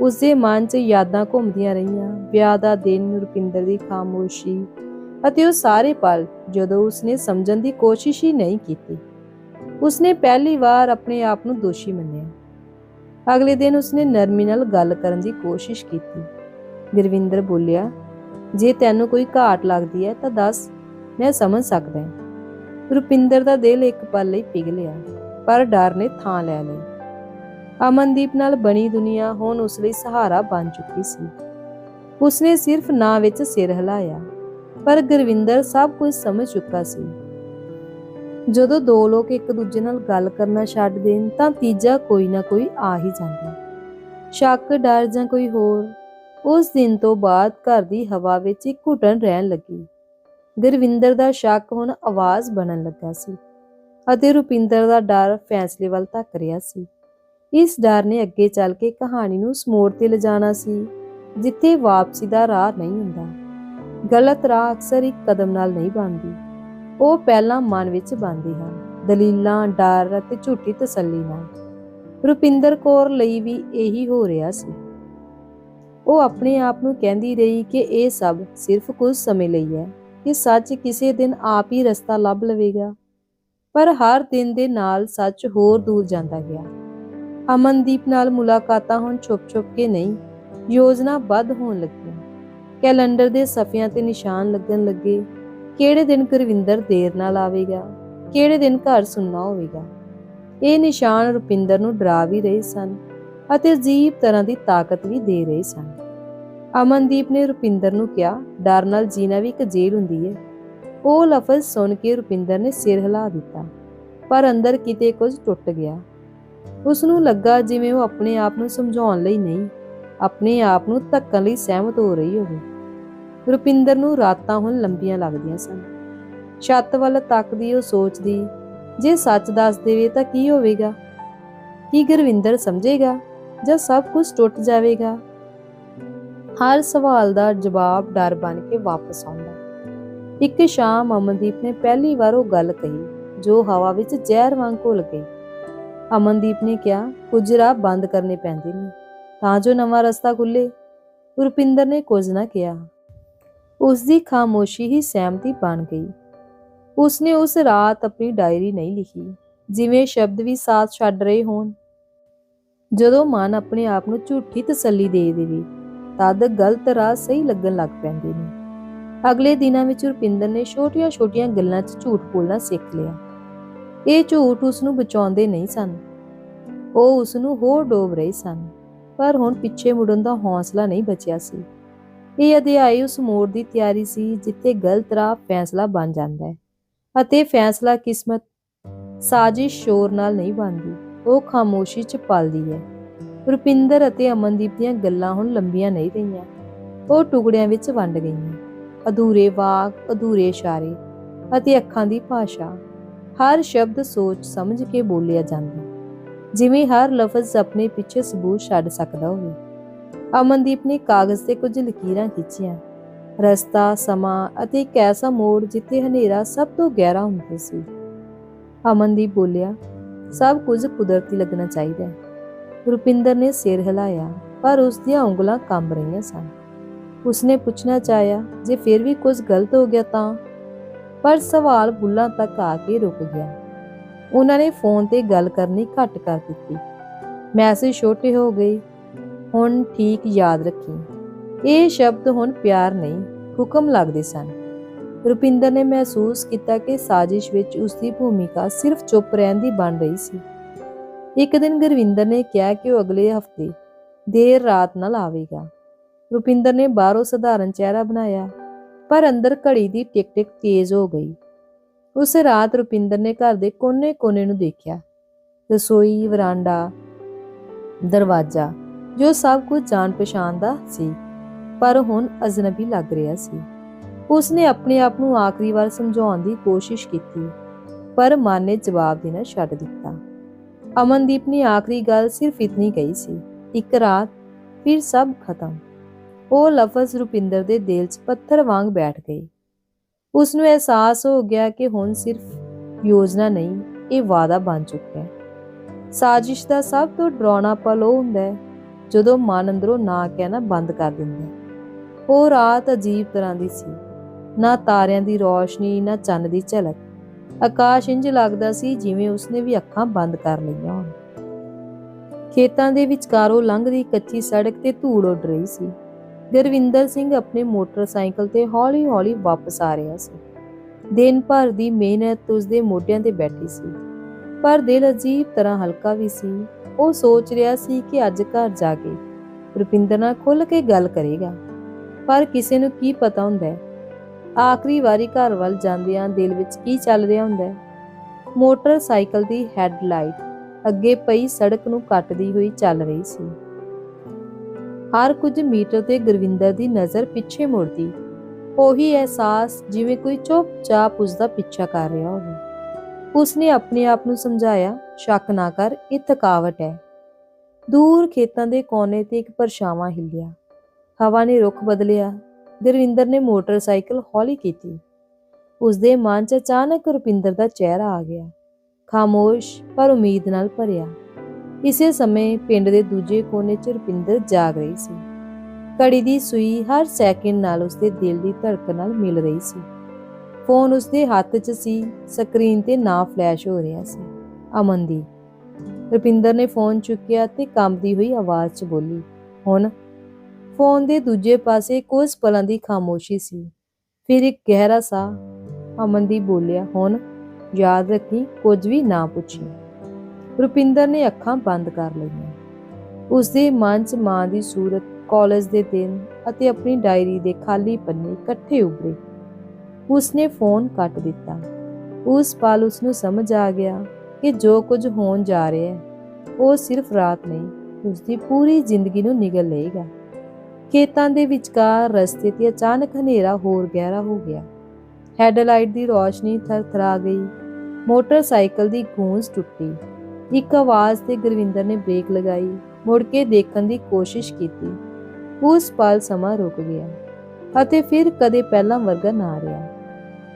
ਉਸਦੇ ਮਨ 'ਚ ਯਾਦਾਂ ਘੁੰਮਦੀਆਂ ਰਹੀਆਂ। ਵਿਆਹ ਦਾ ਦਿਨ ਰੁਪਿੰਦਰ ਦੀ ਖਾਮੋਸ਼ੀ ਅਤੇ ਉਹ ਸਾਰੇ ਪਲ ਜਦੋਂ ਉਸਨੇ ਸਮਝਣ ਦੀ ਕੋਸ਼ਿਸ਼ ਹੀ ਨਹੀਂ ਕੀਤੀ। ਉਸਨੇ ਪਹਿਲੀ ਵਾਰ ਆਪਣੇ ਆਪ ਨੂੰ ਦੋਸ਼ੀ ਮੰਨਿਆ। ਅਗਲੇ ਦਿਨ ਉਸਨੇ ਨਰਮੀ ਨਾਲ ਗੱਲ ਕਰਨ ਦੀ ਕੋਸ਼ਿਸ਼ ਕੀਤੀ। ਗੁਰਵਿੰਦਰ ਬੋਲਿਆ, ਜੇ ਤੈਨੂੰ ਕੋਈ ਘਾਟ ਲੱਗਦੀ ਹੈ ਤਾਂ ਦੱਸ। ਮੈਂ ਸਮਝ ਸਕਦਾ ਹਾਂ। ਰੁਪਿੰਦਰ ਦਾ ਦਿਲ ਇੱਕ ਪਲ ਲਈ ਪਿਘਲਿਆ ਪਰ ਡਰ ਨੇ ਥਾਂ ਲੈ ਲਈ। ਅਮਨਦੀਪ ਨਾਲ ਬਣੀ ਦੁਨੀਆ ਹੁਣ ਉਸ ਲਈ ਸਹਾਰਾ ਬਣ ਚੁੱਕੀ ਸੀ। ਉਸਨੇ ਸਿਰਫ ਨਾਂ ਵਿੱਚ ਸਿਰ ਹਿਲਾਇਆ, ਪਰ ਗੁਰਵਿੰਦਰ ਸਭ ਕੁਝ ਸਮਝ ਚੁੱਕਾ ਸੀ। ਜਦੋਂ ਦੋ ਲੋਕ ਇੱਕ ਦੂਜੇ ਨਾਲ ਗੱਲ ਕਰਨਾ ਛੱਡ ਦੇਣ, ਤਾਂ ਤੀਜਾ ਕੋਈ ਨਾ ਕੋਈ ਆ ਹੀ ਜਾਂਦਾ। ਸ਼ੱਕ, ਡਰ ਜਾਂ ਕੋਈ ਹੋਰ, ਉਸ ਦਿਨ ਤੋਂ ਬਾਅਦ ਘਰ ਦੀ ਹਵਾ ਵਿੱਚ ਇੱਕ ਘੁਟਣ ਰਹਿਣ ਲੱਗੀ। ਗੁਰਵਿੰਦਰ ਦਾ ਸ਼ੱਕ ਹੁਣ ਆਵਾਜ਼ ਬਣਨ ਲੱਗਾ ਸੀ ਅਤੇ ਰੁਪਿੰਦਰ ਦਾ ਡਰ ਫੈਸਲੇ ਵੱਲ ਧੱਕ ਰਿਹਾ ਸੀ। ਇਸ ਡਰ ਨੇ ਅੱਗੇ ਚੱਲ ਕੇ ਕਹਾਣੀ ਨੂੰ ਸਮੋੜ ਤੇ ਲਿਜਾਣਾ ਸੀ, ਜਿੱਥੇ ਵਾਪਸੀ ਦਾ ਰਾਹ ਨਹੀਂ ਹੁੰਦਾ। ਗਲਤ ਰਾਹ ਅਕਸਰ ਇੱਕ ਕਦਮ ਨਾਲ ਨਹੀਂ ਬਣਦੀ, ਉਹ ਪਹਿਲਾਂ ਮਨ ਵਿੱਚ ਬੰਦੀ ਹਨ ਦਲੀਲਾਂ, ਡਰ ਅਤੇ ਝੂਠੀ ਤਸੱਲੀ ਨਾਲ। ਰੁਪਿੰਦਰ ਕੌਰ ਲਈ ਵੀ ਇਹੀ ਹੋ ਰਿਹਾ ਸੀ। ਉਹ ਆਪਣੇ ਆਪ ਨੂੰ ਕਹਿੰਦੀ ਰਹੀ ਕਿ ਇਹ ਸਭ ਸਿਰਫ ਕੁਝ ਸਮੇਂ ਲਈ ਹੈ। ਕਿ ਸੱਚ ਕਿਸੇ ਦਿਨ ਆਪ ਹੀ ਰਸਤਾ ਲੱਭ ਲਵੇਗਾ, ਪਰ ਹਰ ਦਿਨ ਦੇ ਨਾਲ ਸੱਚ ਹੋਰ ਦੂਰ ਜਾਂਦਾ ਗਿਆ। ਅਮਨਦੀਪ ਨਾਲ ਮੁਲਾਕਾਤਾਂ ਹੁਣ ਛੁਪ-ਛੁਪ ਕੇ ਨਹੀਂ ਯੋਜਨਾਬੱਧ ਹੋਣ ਲੱਗੀਆਂ। ਕੈਲੰਡਰ ਦੇ ਸਫ਼ਿਆਂ ਤੇ ਨਿਸ਼ਾਨ ਲੱਗਣ ਲੱਗੇ, ਕਿਹੜੇ ਦਿਨ ਗੁਰਵਿੰਦਰ ਦੇਰ ਨਾਲ ਆਵੇਗਾ, ਕਿਹੜੇ ਦਿਨ ਘਰ ਸੁਣਨਾ ਹੋਵੇਗਾ। ਇਹ ਨਿਸ਼ਾਨ ਰੁਪਿੰਦਰ ਨੂੰ ਡਰਾ ਵੀ ਰਹੇ ਸਨ ਅਤੇ ਅਜੀਬ ਤਰ੍ਹਾਂ ਦੀ ਤਾਕਤ ਵੀ ਦੇ ਰਹੇ ਸਨ। ਅਮਨਦੀਪ ਨੇ ਰੁਪਿੰਦਰ ਨੂੰ ਕਿਹਾ, ਡਰ ਨਾਲ ਜੀਣਾ ਵੀ ਇੱਕ ਜੇਲ੍ਹ ਹੁੰਦੀ ਹੈ ਉਹ ਲਫ਼ਜ਼ ਸੁਣ ਕੇ ਰੁਪਿੰਦਰ ਨੇ ਸਿਰ ਹਿਲਾ ਦਿੱਤਾ, ਪਰ ਅੰਦਰ ਕਿਤੇ ਕੁਝ ਟੁੱਟ ਗਿਆ। ਉਸ ਨੂੰ ਲੱਗਾ ਜਿਵੇਂ ਉਹ ਆਪਣੇ ਆਪ ਨੂੰ ਸਮਝਾਉਣ ਲਈ ਨਹੀਂ, ਆਪਣੇ ਆਪ ਨੂੰ ਧੱਕਣ ਲਈ ਸਹਿਮਤ ਹੋ ਰਹੀ ਹੋਵੇ। ਰੁਪਿੰਦਰ ਨੂੰ ਰਾਤਾਂ ਹੁਣ ਲੰਬੀਆਂ ਲੱਗਦੀਆਂ ਸਨ। ਛੱਤ ਵੱਲ ਤੱਕਦੀ ਉਹ ਸੋਚਦੀ, ਜੇ ਸੱਚ ਦੱਸ ਦੇਵੇ ਤਾਂ ਕੀ ਹੋਵੇਗਾ? ਕੀ ਗੁਰਵਿੰਦਰ ਸਮਝੇਗਾ? ਜਾਂ ਸਭ ਕੁਝ ਟੁੱਟ ਜਾਵੇਗਾ? ਹਰ ਸਵਾਲ ਦਾ ਜਵਾਬ ਡਰ ਬਣ ਕੇ ਵਾਪਸ ਆਉਂਦਾ। ਇੱਕ ਸ਼ਾਮ ਅਮਨਦੀਪ ਨੇ ਪਹਿਲੀ ਵਾਰ ਉਹ ਗੱਲ ਕਹੀ, ਜੋ ਹਵਾ ਵਿੱਚ ਜ਼ਹਿਰ ਵਾਂਗ ਘੁਲ ਗਈ। ਅਮਨਦੀਪ ਨੇ ਕਿਹਾ, ਕੁਝ ਰਾਹ ਬੰਦ ਕਰਨੇ ਪੈਂਦੇ ਨੇ, ਤਾਂ ਜੋ ਨਵਾਂ ਰਸਤਾ ਖੁੱਲੇ। ਰੁਪਿੰਦਰ ਨੇ ਕੁਝ ਨਾ ਕਿਹਾ। ਉਸ ਦੀ ਖਾਮੋਸ਼ੀ ਹੀ ਸਹਿਮਤੀ ਬਣ ਗਈ। ਉਸਨੇ ਉਸ ਰਾਤ ਆਪਣੀ ਡਾਇਰੀ ਨਹੀਂ ਲਿਖੀ, ਜਿਵੇਂ ਸ਼ਬਦ ਵੀ ਸਾਥ ਛੱਡ ਰਹੇ ਹੋਣ। ਜਦੋਂ ਮਨ ਆਪਣੇ ਆਪ ਨੂੰ ਝੂਠੀ ਤਸੱਲੀ ਦੇ ਦੇਵੇ ਤਦ ਗਲਤ ਰਾਹ ਸਹੀ ਲੱਗਣ ਲੱਗ ਪੈਂਦੇ ਨੇ। ਅਗਲੇ ਦਿਨਾਂ ਵਿੱਚ ਰੁਪਿੰਦਰ ਨੇ ਛੋਟੀਆਂ-ਛੋਟੀਆਂ ਗੱਲਾਂ 'ਚ ਝੂਠ ਬੋਲਣਾ ਸਿੱਖ ਲਿਆ। ਇਹ ਝੂਠ ਉਸ ਨੂੰ ਬਚਾਉਂਦੇ ਨਹੀਂ ਸਨ। ਉਹ ਉਸ ਨੂੰ ਹੋਰ ਡੋਬ ਰਹੇ ਸਨ, ਪਰ ਹੁਣ ਪਿੱਛੇ ਮੁੜਨ ਦਾ ਹੌਸਲਾ ਨਹੀਂ ਬਚਿਆ ਸੀ। ਇਹ ਅਧਿਆਇ ਉਸ ਮੋੜ ਦੀ ਤਿਆਰੀ ਸੀ ਜਿੱਥੇ ਗਲਤ ਰਾਹ ਫੈਸਲਾ ਬਣ ਜਾਂਦਾ ਹੈ ਅਤੇ ਫੈਸਲਾ ਕਿਸਮਤ ਸਾਜ਼ਿਸ਼ ਸ਼ੋਰ ਨਾਲ ਨਹੀਂ ਬਣਦੀ, ਉਹ ਖਾਮੋਸ਼ੀ 'ਚ ਪਲਦੀ ਹੈ। ਰੁਪਿੰਦਰ ਅਤੇ ਅਮਨਦੀਪ ਦੀਆਂ ਗੱਲਾਂ ਹੁਣ ਲੰਬੀਆਂ ਨਹੀਂ ਰਹੀਆਂ। ਉਹ ਟੁਕੜਿਆਂ ਵਿੱਚ ਵੰਡ ਗਈਆਂ। ਅਧੂਰੇ ਵਾਕ, ਅਧੂਰੇ ਇਸ਼ਾਰੇ ਅਤੇ ਅੱਖਾਂ ਦੀ ਭਾਸ਼ਾ। ਹਰ ਸ਼ਬਦ ਸੋਚ ਸਮਝ ਕੇ ਬੋਲਿਆ ਜਾਂਦਾ। ਜਿਵੇਂ ਹਰ ਲਫ਼ਜ਼ ਆਪਣੇ ਪਿੱਛੇ ਸਬੂਤ ਛੱਡ ਸਕਦਾ ਹੋਵੇ। ਅਮਨਦੀਪ ਨੇ ਕਾਗਜ਼ ਤੇ ਕੁਝ ਲਕੀਰਾਂ ਖਿੱਚੀਆਂ। ਰਸਤਾ, ਸਮਾਂ ਅਤੇ ਇੱਕ ਐਸਾ ਮੋੜ ਜਿੱਥੇ ਹਨੇਰਾ ਸਭ ਤੋਂ ਗਹਿਰਾ ਹੁੰਦਾ ਸੀ। ਅਮਨਦੀਪ ਬੋਲਿਆ, ਸਭ ਕੁਝ ਕੁਦਰਤੀ ਲੱਗਣਾ ਚਾਹੀਦਾ ਹੈ। ਰੁਪਿੰਦਰ ਨੇ ਸਿਰ ਹਿਲਾਇਆ, ਪਰ ਉਸ ਦੀਆਂ ਉਂਗਲਾਂ ਕੰਬ ਰਹੀਆਂ ਸਨ। ਉਸਨੇ ਪੁੱਛਣਾ ਚਾਹਿਆ, ਜੇ ਫਿਰ ਵੀ ਕੁਝ ਗਲਤ ਹੋ ਗਿਆ ਤਾਂ? ਪਰ ਸਵਾਲ ਬੁੱਲਾਂ ਤੱਕ ਆ ਕੇ ਰੁਕ ਗਿਆ। ਉਹਨਾਂ ਨੇ ਫੋਨ ਤੇ ਗੱਲ ਕਰਨੀ ਘੱਟ ਕਰ ਦਿੱਤੀ। ਮੈਸੇਜ ਛੋਟੇ ਹੋ ਗਏ ਹੁਣ ਠੀਕ ਯਾਦ ਰੱਖੀ। ਇਹ ਸ਼ਬਦ ਹੁਣ ਪਿਆਰ ਨਹੀਂ, ਹੁਕਮ ਲੱਗਦੇ ਸਨ। ਰੁਪਿੰਦਰ ਨੇ ਮਹਿਸੂਸ ਕੀਤਾ ਕਿ ਸਾਜ਼ਿਸ਼ ਵਿੱਚ ਉਸ ਦੀ ਭੂਮਿਕਾ ਸਿਰਫ ਚੁੱਪ ਰਹਿਣ ਦੀ ਬਣ ਰਹੀ ਸੀ। ਇੱਕ ਦਿਨ ਗੁਰਵਿੰਦਰ ਨੇ ਕਿਹਾ ਕਿ ਉਹ ਅਗਲੇ ਹਫ਼ਤੇ ਦੇਰ ਰਾਤ ਨਾਲ ਆਵੇਗਾ। ਰੁਪਿੰਦਰ ਨੇ ਬਾਹਰੋਂ ਸਧਾਰਨ ਚਿਹਰਾ ਬਣਾਇਆ, ਪਰ ਅੰਦਰ ਘੜੀ ਦੀ ਟਿਕ-ਟਿਕ ਤੇਜ਼ ਹੋ ਗਈ। ਉਸ ਰਾਤ ਰੁਪਿੰਦਰ ਨੇ ਘਰ ਦੇ ਕੋਨੇ-ਕੋਨੇ ਨੂੰ ਦੇਖਿਆ। ਰਸੋਈ, ਵਰਾਂਡਾ, ਦਰਵਾਜ਼ਾ, ਜੋ ਸਭ ਕੁਝ ਜਾਣ ਪਛਾਣ ਦਾ ਸੀ, ਪਰ ਹੁਣ ਅਜਨਬੀ ਲੱਗ ਰਿਹਾ ਸੀ। ਉਸਨੇ ਆਪਣੇ ਆਪ ਨੂੰ ਆਖਰੀ ਵਾਰ ਸਮਝਾਉਣ ਦੀ ਕੋਸ਼ਿਸ਼ ਕੀਤੀ, ਪਰ ਮਨ ਨੇ ਜਵਾਬ ਦੇਣਾ ਛੱਡ ਦਿੱਤਾ। ਅਮਨਦੀਪ ਨੇ ਆਖਰੀ ਗੱਲ ਸਿਰਫ ਇਤਨੀ ਕਹੀ ਸੀ, ਇੱਕ ਰਾਤ ਫਿਰ ਸਭ ਖਤਮ। ਉਹ ਲਫ਼ਜ਼ ਰੁਪਿੰਦਰ ਦੇ ਦਿਲ 'ਚ ਪੱਥਰ ਵਾਂਗ ਬੈਠ ਗਈ। ਉਸ ਨੂੰ ਅਹਿਸਾਸ ਹੋ ਗਿਆ ਕਿ ਹੁਣ ਸਿਰਫ ਯੋਜਨਾ ਨਹੀਂ, ਇਹ ਵਾਅਦਾ ਬਣ ਚੁੱਕਾ ਹੈ। ਸਾਜ਼ਿਸ਼ ਦਾ ਸਭ ਤੋਂ ਡਰਾਉਣਾ ਪਲ ਉਹ ਹੁੰਦਾ ਹੈ, ਜਦੋਂ ਮਨ ਅੰਦਰੋਂ ਨਾ ਕਹਿਣਾ ਬੰਦ ਕਰ ਦਿੰਦਾ ਹੈ। ਉਹ ਰਾਤ ਅਜੀਬ ਤਰ੍ਹਾਂ ਦੀ ਸੀ, ਨਾ ਤਾਰਿਆਂ ਦੀ ਰੌਸ਼ਨੀ, ਨਾ ਚੰਨ ਦੀ ਝਲਕ। ਆਕਾਸ਼ ਇੰਜ ਲੱਗਦਾ ਸੀ ਜਿਵੇਂ ਉਸਨੇ ਵੀ ਅੱਖਾਂ ਬੰਦ ਕਰ ਲਈਆਂ ਹੋਣ। ਖੇਤਾਂ ਦੇ ਵਿਚਕਾਰੋਂ ਲੰਘਦੀ ਕੱਚੀ ਸੜਕ ਤੇ ਧੂੜ ਉੱਡ ਰਹੀ ਸੀ। ਗੁਰਵਿੰਦਰ ਸਿੰਘ ਆਪਣੇ ਮੋਟਰਸਾਈਕਲ ਤੇ ਹੌਲੀ-ਹੌਲੀ ਵਾਪਸ ਆ ਰਿਹਾ ਸੀ। ਦਿਨ ਭਰ ਦੀ ਮਿਹਨਤ ਉਸਦੇ ਮੋਢਿਆਂ ਤੇ ਬੈਠੀ ਸੀ। ਪਰ ਦਿਲ ਅਜੀਬ ਤਰ੍ਹਾਂ ਹਲਕਾ ਵੀ ਸੀ। ਉਹ ਸੋਚ ਰਿਹਾ ਸੀ ਕਿ ਅੱਜ ਘਰ ਜਾ ਕੇ ਰੁਪਿੰਦਰ ਨਾਲ ਖੁੱਲ ਕੇ ਗੱਲ ਕਰੇਗਾ। ਪਰ ਕਿਸੇ ਨੂੰ ਕੀ ਪਤਾ ਹੁੰਦਾ ਹੈ। ਆਖਰੀ ਵਾਰੀ ਘਰ ਵੱਲ ਜਾਂਦਿਆਂ ਦਿਲ ਵਿੱਚ ਕੀ ਚੱਲ ਰਿਹਾ ਹੁੰਦਾ ਹੈ? ਮੋਟਰਸਾਈਕਲ ਦੀ ਹੈਡਲਾਈਟ ਅੱਗੇ ਪਈ ਸੜਕ ਨੂੰ ਕੱਟਦੀ ਹੋਈ ਚੱਲ ਰਹੀ ਸੀ। ਹਰ ਕੁਝ ਮੀਟਰ ਤੇ ਗੁਰਵਿੰਦਰ ਦੀ ਨਜ਼ਰ ਪਿੱਛੇ ਮੁੜਦੀ। ਉਹੀ ਅਹਿਸਾਸ ਜਿਵੇਂ ਕੋਈ ਚੁੱਪਚਾਪ ਉਸ ਦਾ ਪਿੱਛਾ ਕਰ ਰਿਹਾ ਹੋਵੇ। ਉਸਨੇ ਆਪਣੇ ਆਪ ਨੂੰ ਸਮਝਾਇਆ, ਸ਼ੱਕ ਨਾ ਕਰ, ਇਹ ਥਕਾਵਟ ਹੈ। ਦੂਰ ਖੇਤਾਂ ਦੇ ਕੋਨੇ ਤੇ ਇੱਕ ਪਰਛਾਵਾਂ ਹਿੱਲਿਆ। ਹਵਾ ਨੇ ਰੁਖ ਬਦਲਿਆ। ਦਰਵਿੰਦਰ ਨੇ ਮੋਟਰਸਾਈਕਲ ਹੌਲੀ ਕੀਤੀ। ਉਸਦੇ ਮਨ 'ਚ ਅਚਾਨਕ ਰੁਪਿੰਦਰ ਦਾ ਚਿਹਰਾ ਆ ਗਿਆ। ਖਾਮੋਸ਼ ਪਰ ਉਮੀਦ ਨਾਲ ਭਰਿਆ। ਇਸੇ ਸਮੇਂ ਪਿੰਡ ਦੇ ਦੂਜੇ ਕੋਨੇ 'ਚ ਰੁਪਿੰਦਰ ਜਾਗ ਰਹੀ ਸੀ। ਘੜੀ ਦੀ ਸੂਈ ਹਰ ਸੈਕਿੰਡ ਨਾਲ ਉਸਦੇ ਦਿਲ ਦੀ ਧੜਕਣ ਨਾਲ ਮਿਲ ਰਹੀ ਸੀ। ਫੋਨ ਉਸਦੇ ਹੱਥ 'ਚ ਸੀ, ਸਕਰੀਨ ਤੇ ਨਾ ਫਲੈਸ਼ ਹੋ ਰਿਹਾ ਸੀ। ਅਮਨਦੀਪ। ਰੁਪਿੰਦਰ ਨੇ ਫੋਨ ਚੁੱਕਿਆ ਤੇ ਕੰਬਦੀ ਹੋਈ ਆਵਾਜ਼ 'ਚ ਬੋਲੀ, ਹੁਣ ਫੋਨ ਦੇ ਦੂਜੇ ਪਾਸੇ ਕੁਝ ਪਲਾਂ ਦੀ ਖਾਮੋਸ਼ੀ ਸੀ। ਫਿਰ ਇੱਕ ਗਹਿਰਾ ਸਾਹ ਅਮਨਦੀਪ ਬੋਲਿਆ, ਹੁਣ ਯਾਦ ਰੱਖੀ, ਕੁਝ ਵੀ ਨਾ ਪੁੱਛੀ। ਰੁਪਿੰਦਰ ਨੇ ਅੱਖਾਂ ਬੰਦ ਕਰ ਲਈਆਂ। ਉਸਦੇ ਮਨ 'ਚ ਮਾਂ ਦੀ ਸੂਰਤ, ਕਾਲਜ ਦੇ ਦਿਨ ਅਤੇ ਆਪਣੀ ਡਾਇਰੀ ਦੇ ਖਾਲੀ ਪੰਨੇ ਇਕੱਠੇ ਉਭਰੇ। ਉਸਨੇ ਫੋਨ ਕੱਟ ਦਿੱਤਾ। ਉਸ ਪਲ ਉਸ ਨੂੰ ਸਮਝ ਆ ਗਿਆ ਕਿ ਜੋ ਕੁਝ ਹੋਣ ਜਾ ਰਿਹਾ ਹੈ, ਉਹ ਸਿਰਫ ਰਾਤ ਨਹੀਂ, ਉਸਦੀ ਪੂਰੀ ਜ਼ਿੰਦਗੀ ਨੂੰ ਨਿਗਲ ਲਏਗਾ। ਖੇਤਾਂ ਦੇ ਵਿਚਕਾਰ ਰਸਤੇ ਤੇ ਅਚਾਨਕ ਹਨੇਰਾ ਹੋਰ ਗਹਿਰਾ ਹੋ ਗਿਆ। ਹੈਡਲਾਈਟ ਦੀ ਰੋਸ਼ਨੀ ਥਰਥਰਾ ਗਈ। ਮੋਟਰਸਾਈਕਲ ਦੀ ਗੂੰਜ ਟੁੱਟੀ। ਇੱਕ ਆਵਾਜ਼ ਤੇ ਗੁਰਵਿੰਦਰ ਨੇ ਬ੍ਰੇਕ ਲਗਾਈ। ਮੁੜ ਕੇ ਦੇਖਣ ਦੀ ਕੋਸ਼ਿਸ਼ ਕੀਤੀ। ਉਸ ਪਲ ਸਮਾਂ ਰੁਕ ਗਿਆ ਅਤੇ ਫਿਰ ਕਦੇ ਪਹਿਲਾਂ ਵਰਗਾ ਨਾ ਰਿਹਾ।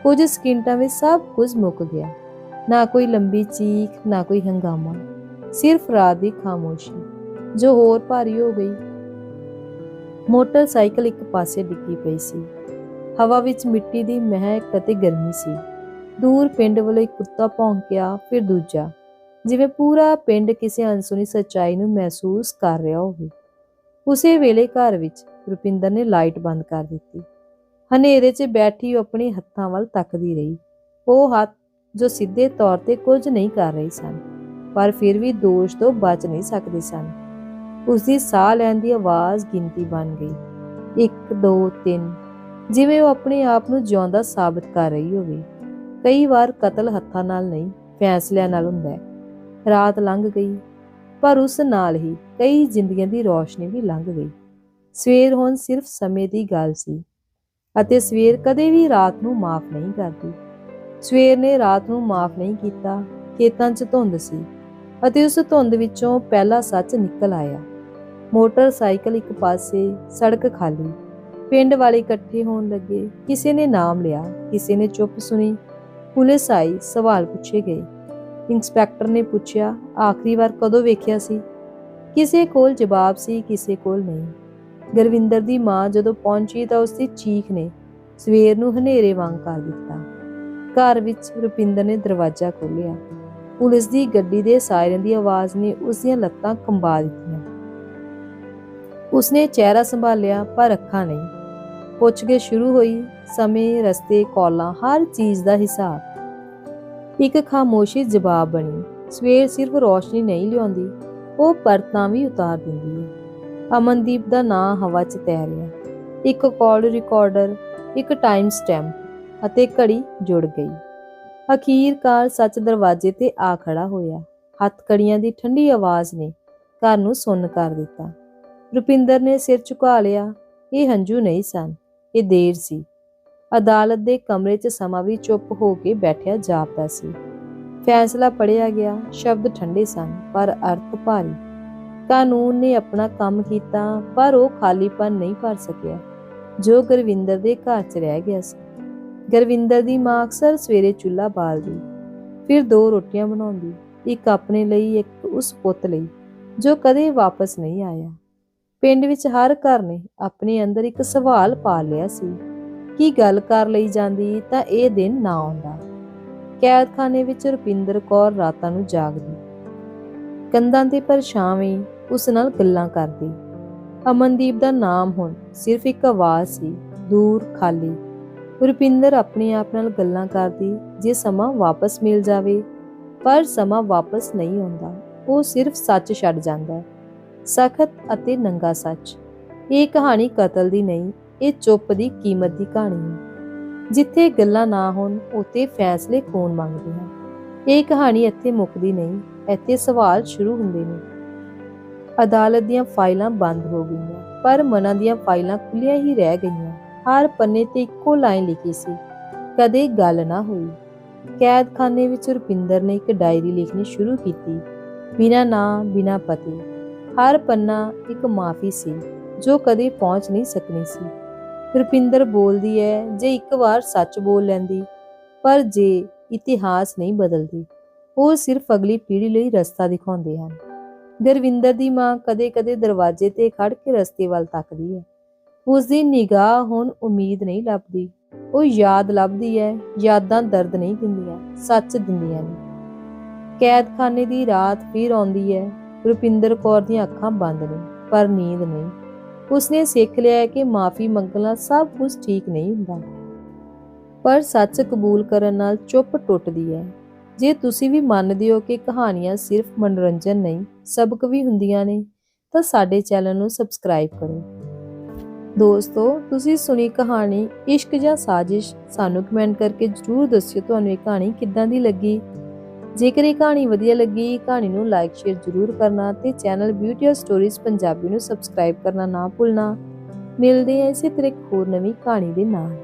ਕੁਝ ਸਕਿੰਟਾਂ ਵਿੱਚ ਸਭ ਕੁਝ ਮੁੱਕ ਗਿਆ। ਨਾ ਕੋਈ ਲੰਬੀ ਚੀਖ, ਨਾ ਕੋਈ ਹੰਗਾਮਾ। ਸਿਰਫ ਰਾਤ ਦੀ ਖਾਮੋਸ਼ੀ, ਜੋ ਹੋਰ ਭਾਰੀ ਹੋ ਗਈ। ਮੋਟਰਸਾਈਕਲ ਇੱਕ ਪਾਸੇ ਡਿੱਗੀ ਪਈ ਸੀ। ਹਵਾ ਵਿੱਚ ਮਿੱਟੀ ਦੀ ਮਹਿਕ ਅਤੇ ਗਰਮੀ ਸੀ। ਦੂਰ ਪਿੰਡ ਵੱਲੋਂ ਇੱਕ ਕੁੱਤਾ ਭੌਂਕਿਆ ਫਿਰ ਦੂਜਾ। ਜਿਵੇਂ ਪੂਰਾ ਪਿੰਡ ਕਿਸੇ ਅਣਸੁਣੀ ਸੱਚਾਈ ਨੂੰ ਮਹਿਸੂਸ ਕਰ ਰਿਹਾ ਹੋਵੇ। ਉਸੇ ਵੇਲੇ ਘਰ ਵਿੱਚ ਰੁਪਿੰਦਰ ਨੇ ਲਾਈਟ ਬੰਦ ਕਰ ਦਿੱਤੀ। ਹਨੇਰੇ 'ਚ ਬੈਠੀ ਉਹ ਆਪਣੇ ਹੱਥਾਂ ਵੱਲ ਤੱਕਦੀ ਰਹੀ। ਉਹ ਹੱਥ ਜੋ ਸਿੱਧੇ ਤੌਰ ਤੇ ਕੁਝ ਨਹੀਂ ਕਰ ਰਹੇ ਸਨ, ਪਰ ਫਿਰ ਵੀ ਦੋਸ਼ ਤੋਂ ਬਚ ਨਹੀਂ ਸਕਦੇ ਸਨ। ਉਸ ਦੀ ਸਾਹ ਲੈਣ ਦੀ ਆਵਾਜ਼ ਗਿਣਤੀ ਬਣ ਗਈ। 1 2 3 ਜਿਵੇਂ ਉਹ ਆਪਣੇ ਆਪ ਨੂੰ ਜਿਉਂਦਾ ਸਾਬਤ ਕਰ ਰਹੀ ਹੋਵੇ। ਕਈ ਵਾਰ ਕਤਲ ਹੱਥਾਂ ਨਾਲ ਨਹੀਂ, ਫੈਸਲਿਆਂ ਨਾਲ ਹੁੰਦਾ ਹੈ। ਰਾਤ ਲੰਘ ਗਈ, ਪਰ ਉਸ ਨਾਲ ਹੀ ਕਈ ਜ਼ਿੰਦਗੀਆਂ ਦੀ ਰੋਸ਼ਨੀ ਵੀ ਲੰਘ ਗਈ। ਸਵੇਰ ਹੁਣ ਸਿਰਫ ਸਮੇਂ ਦੀ ਗੱਲ ਸੀ ਅਤੇ ਸਵੇਰ ਕਦੇ ਵੀ ਰਾਤ ਨੂੰ ਮਾਫ ਨਹੀਂ ਕਰਦੀ। ਸਵੇਰ ਨੇ ਰਾਤ ਨੂੰ ਮਾਫ ਨਹੀਂ ਕੀਤਾ, ਖੇਤਾਂ 'ਚ ਧੁੰਦ ਸੀ ਅਤੇ ਉਸ ਧੁੰਦ ਵਿੱਚੋਂ ਪਹਿਲਾ ਸੱਚ ਨਿਕਲ ਆਇਆ। ਮੋਟਰਸਾਈਕਲ ਇੱਕ ਪਾਸੇ, ਸੜਕ ਖਾਲੀ। ਪਿੰਡ ਵਾਲੇ ਇਕੱਠੇ ਹੋਣ ਲੱਗੇ। ਕਿਸੇ ਨੇ ਨਾਮ ਲਿਆ, ਕਿਸੇ ਨੇ ਚੁੱਪ ਸੁਣੀ। ਪੁਲਿਸ ਆਈ, ਸਵਾਲ ਪੁੱਛੇ ਗਏ। ਇੰਸਪੈਕਟਰ ਨੇ ਪੁੱਛਿਆ, ਆਖਰੀ ਵਾਰ ਕਦੋਂ ਵੇਖਿਆ ਸੀ? ਕਿਸੇ ਕੋਲ ਜਵਾਬ ਸੀ, ਕਿਸੇ ਕੋਲ ਨਹੀਂ। ਗੁਰਵਿੰਦਰ ਦੀ ਮਾਂ ਜਦੋਂ ਪਹੁੰਚੀ ਤਾਂ ਉਸਦੀ ਚੀਖ ਨੇ ਸਵੇਰ ਨੂੰ ਹਨੇਰੇ ਵਾਂਗ ਕਰ ਦਿੱਤਾ। ਘਰ ਵਿੱਚ ਰੁਪਿੰਦਰ ਨੇ ਦਰਵਾਜ਼ਾ ਖੋਲ੍ਹਿਆ। ਪੁਲਿਸ ਦੀ ਗੱਡੀ ਦੇ ਸਾਇਰਨ ਦੀ ਆਵਾਜ਼ ਨੇ ਉਸ ਦੀਆਂ ਲੱਤਾਂ ਕੰਬਾ ਦਿੱਤੀਆਂ। ਉਸਨੇ ਚਿਹਰਾ ਸੰਭਾਲਿਆ, ਪਰ ਅੱਖਾਂ ਨਹੀਂ। ਪੁੱਛਗੇ ਸ਼ੁਰੂ ਹੋਈ, ਸਮੇਂ, ਰਸਤੇ, ਕੌਲਾਂ, ਹਰ ਚੀਜ਼ ਦਾ ਹਿਸਾਬ। ਇੱਕ ਖਾਮੋਸ਼ੀ ਜਵਾਬ ਬਣੀ। ਸਵੇਰ ਸਿਰਫ ਰੋਸ਼ਨੀ ਨਹੀਂ ਲਿਆਉਂਦੀ, ਉਹ ਪਰਤਾਂ ਵੀ ਉਤਾਰ ਦਿੰਦੀ ਹੈ। ਅਮਨਦੀਪ ਦਾ ਨਾਂ ਹਵਾ 'ਚ ਤੈਰਿਆ ਇੱਕ ਕਾਲ ਰਿਕਾਰਡਰ, ਇੱਕ ਟਾਈਮ ਸਟੈਂਪ ਅਤੇ ਘੜੀ ਜੁੜ ਗਈ। ਅਖੀਰਕਾਰ ਸੱਚ ਦਰਵਾਜ਼ੇ ਤੇ ਆ ਖੜਾ ਹੋਇਆ। ਹੱਥ ਕੜੀਆਂ ਦੀ ਠੰਡੀ ਆਵਾਜ਼ ਨੇ ਘਰ ਨੂੰ ਸੁੰਨ ਕਰ ਦਿੱਤਾ। ਰੁਪਿੰਦਰ ਨੇ ਸਿਰ ਝੁਕਾ ਲਿਆ। ਇਹ ਹੰਝੂ ਨਹੀਂ ਸਨ। ਇਹ ਦੇਰ ਸੀ। ਅਦਾਲਤ ਦੇ ਕਮਰੇ 'ਚ ਸਮਾਂ ਵੀ ਚੁੱਪ ਹੋ ਕੇ ਬੈਠਿਆ ਜਾਪਦਾ ਸੀ। ਫੈਸਲਾ ਪੜਿਆ ਗਿਆ। ਸ਼ਬਦ ਠੰਡੇ ਸਨ, ਪਰ ਅਰਥ ਭਾਰੀ। ਕਾਨੂੰਨ ਨੇ ਆਪਣਾ ਕੰਮ ਕੀਤਾ, ਪਰ ਉਹ ਖਾਲੀਪਨ ਨਹੀਂ ਭਰ ਸਕਿਆ, ਜੋ ਗੁਰਵਿੰਦਰ ਦੇ ਘਰ 'ਚ ਰਹਿ ਗਿਆ ਸੀ। ਗੁਰਵਿੰਦਰ ਦੀ ਮਾਂ ਅਕਸਰ ਸਵੇਰੇ ਚੁੱਲ੍ਹਾ ਬਾਲਦੀ, ਫਿਰ ਦੋ ਰੋਟੀਆਂ ਬਣਾਉਂਦੀ, ਇੱਕ ਆਪਣੇ ਲਈ, ਇੱਕ ਉਸ ਪੁੱਤ ਲਈ, ਜੋ ਕਦੇ ਵਾਪਸ ਨਹੀਂ ਆਇਆ। ਪਿੰਡ ਵਿੱਚ ਹਰ ਘਰ ਨੇ ਆਪਣੇ ਅੰਦਰ ਇੱਕ ਸਵਾਲ ਪਾ ਲਿਆ ਸੀ। ਕਿ ਗੱਲ ਕਰ ਲਈ ਜਾਂਦੀ ਤਾਂ ਇਹ ਦਿਨ ਨਾ ਆਉਂਦਾ। ਕੈਦਖਾਨੇ ਵਿੱਚ ਰੁਪਿੰਦਰ ਕੌਰ ਰਾਤਾਂ ਨੂੰ ਜਾਗਦੀ। ਕੰਧਾਂ ਤੇ ਪਰਛਾਵੇਂ ਉਸ ਨਾਲ ਗੱਲਾਂ ਕਰਦੀ। ਅਮਨਦੀਪ ਦਾ ਨਾਮ ਹੁਣ ਸਿਰਫ ਇੱਕ ਆਵਾਜ਼ ਸੀ, ਦੂਰ, ਖਾਲੀ। ਰੁਪਿੰਦਰ ਆਪਣੇ ਆਪ ਨਾਲ ਗੱਲਾਂ ਕਰਦੀ, ਜੇ ਸਮਾਂ ਵਾਪਸ ਮਿਲ ਜਾਵੇ। ਪਰ ਸਮਾਂ ਵਾਪਸ ਨਹੀਂ ਆਉਂਦਾ, ਉਹ ਸਿਰਫ ਸੱਚ ਛੱਡ ਜਾਂਦਾ। ਹੈ ਸਖਤ ਅਤੇ ਨੰਗਾ ਸੱਚ। ਇਹ ਕਹਾਣੀ ਕਤਲ ਦੀ ਨਹੀਂ, ਇਹ ਚੁੱਪ ਦੀ ਕੀਮਤ ਦੀ ਕਹਾਣੀ ਹੈ। ਜਿੱਥੇ ਗੱਲਾਂ ਨਾ ਹੋਣ, ਉੱਥੇ ਫੈਸਲੇ ਕੌਣ ਮੰਗਦੇ ਹਨ? ਇਹ ਕਹਾਣੀ ਇੱਥੇ ਮੁੱਕਦੀ ਨਹੀਂ, ਇੱਥੇ ਸਵਾਲ ਸ਼ੁਰੂ ਹੁੰਦੇ ਨੇ। ਅਦਾਲਤ ਦੀਆਂ ਫਾਈਲਾਂ ਬੰਦ ਹੋ ਗਈਆਂ, ਪਰ ਮਨਾਂ ਦੀਆਂ ਫਾਈਲਾਂ ਖੁੱਲੀਆਂ ਹੀ ਰਹਿ ਗਈਆਂ। ਹਰ ਪੰਨੇ ਤੇ ਇੱਕੋ ਲਾਈਨ ਲਿਖੀ ਸੀ, ਕਦੇ ਗੱਲ ਨਾ ਹੋਈ। ਕੈਦਖਾਨੇ ਵਿੱਚ ਰੁਪਿੰਦਰ ਨੇ ਇੱਕ ਡਾਇਰੀ ਲਿਖਣੀ ਸ਼ੁਰੂ ਕੀਤੀ, ਬਿਨਾ ਨਾਂ, ਬਿਨਾ ਪਤੇ। ਹਰ ਪੰਨਾ ਇੱਕ ਮਾਫੀ ਸੀ, ਜੋ ਕਦੇ ਪਹੁੰਚ ਨਹੀਂ ਸਕਣੀ ਸੀ। ਰੁਪਿੰਦਰ ਬੋਲਦੀ ਹੈ, ਜੇ ਇੱਕ ਵਾਰ ਸੱਚ ਬੋਲ ਲੈਂਦੀ, ਪਰ ਜੇ ਇਤਿਹਾਸ ਨਹੀਂ ਬਦਲਦੀ, ਉਹ ਸਿਰਫ ਅਗਲੀ ਪੀੜ੍ਹੀ ਲਈ ਰਸਤਾ ਦਿਖਾਉਂਦੇ ਹਨ। ਗੁਰਵਿੰਦਰ ਦੀ ਮਾਂ ਕਦੇ-ਕਦੇ ਦਰਵਾਜ਼ੇ ਤੇ ਖੜ ਕੇ ਰਸਤੇ ਵੱਲ ਤੱਕਦੀ ਹੈ। ਉਸ ਦੀ ਨਿਗਾਹ ਹੁਣ ਉਮੀਦ ਨਹੀਂ ਲੱਭਦੀ। ਉਹ ਯਾਦ ਲੱਭਦੀ ਹੈ, ਯਾਦਾਂ ਦਰਦ ਨਹੀਂ ਦਿੰਦੀਆਂ, ਸੱਚ ਦਿੰਦੀਆਂ ਨੇ। ਕੈਦਖਾਨੇ ਦੀ ਰਾਤ ਫਿਰ ਆਉਂਦੀ ਹੈ ਰੁਪਿੰਦਰ ਕੌਰ ਦੀਆਂ ਅੱਖਾਂ ਬੰਦ ਨੇ, ਪਰ ਨੀਂਦ ਨਹੀਂ। ਉਸਨੇ ਸਿੱਖ ਲਿਆ ਕਿ ਮਾਫੀ ਮੰਗਣਾ ਸਭ ਕੁਝ ਠੀਕ ਨਹੀਂ ਹੁੰਦਾ। ਪਰ ਸੱਚ ਕਬੂਲ ਕਰਨ ਨਾਲ ਚੁੱਪ ਟੁੱਟਦੀ ਹੈ। ਜੇ ਤੁਸੀਂ ਵੀ ਮੰਨਦੇ ਹੋ ਕਿ ਕਹਾਣੀਆਂ ਸਿਰਫ ਮਨੋਰੰਜਨ ਨਹੀਂ, ਸਬਕ ਵੀ ਹੁੰਦੀਆਂ ਨੇ, ਤਾਂ ਸਾਡੇ ਚੈਨਲ ਨੂੰ ਸਬਸਕ੍ਰਾਈਬ ਕਰੋ। ਦੋਸਤੋ, ਤੁਸੀਂ ਸੁਣੀ ਕਹਾਣੀ ਇਸ਼ਕ ਜਾਂ ਸਾਜ਼ਿਸ਼? ਸਾਨੂੰ ਕਮੈਂਟ ਕਰਕੇ ਜਰੂਰ ਦੱਸਿਓ, ਤੁਹਾਨੂੰ ਇਹ ਕਹਾਣੀ ਕਿੱਦਾਂ ਦੀ ਲੱਗੀ? ਜੇਕਰ ਇਹ ਕਹਾਣੀ ਵਧੀਆ ਲੱਗੀ, ਕਹਾਣੀ ਨੂੰ ਲਾਈਕ ਸ਼ੇਅਰ ਜਰੂਰ ਕਰਨਾ ਤੇ ਚੈਨਲ ਬਿਊਟੀ ਔਰ ਸਟੋਰੀਜ਼ ਪੰਜਾਬੀ ਨੂੰ ਸਬਸਕ੍ਰਾਈਬ ਕਰਨਾ ਨਾ ਭੁੱਲਣਾ। ਮਿਲਦੇ ਹਾਂ ਇਸੇ ਤਰ੍ਹਾਂ ਇੱਕ ਹੋਰ ਨਵੀਂ ਕਹਾਣੀ ਦੇ ਨਾਲ।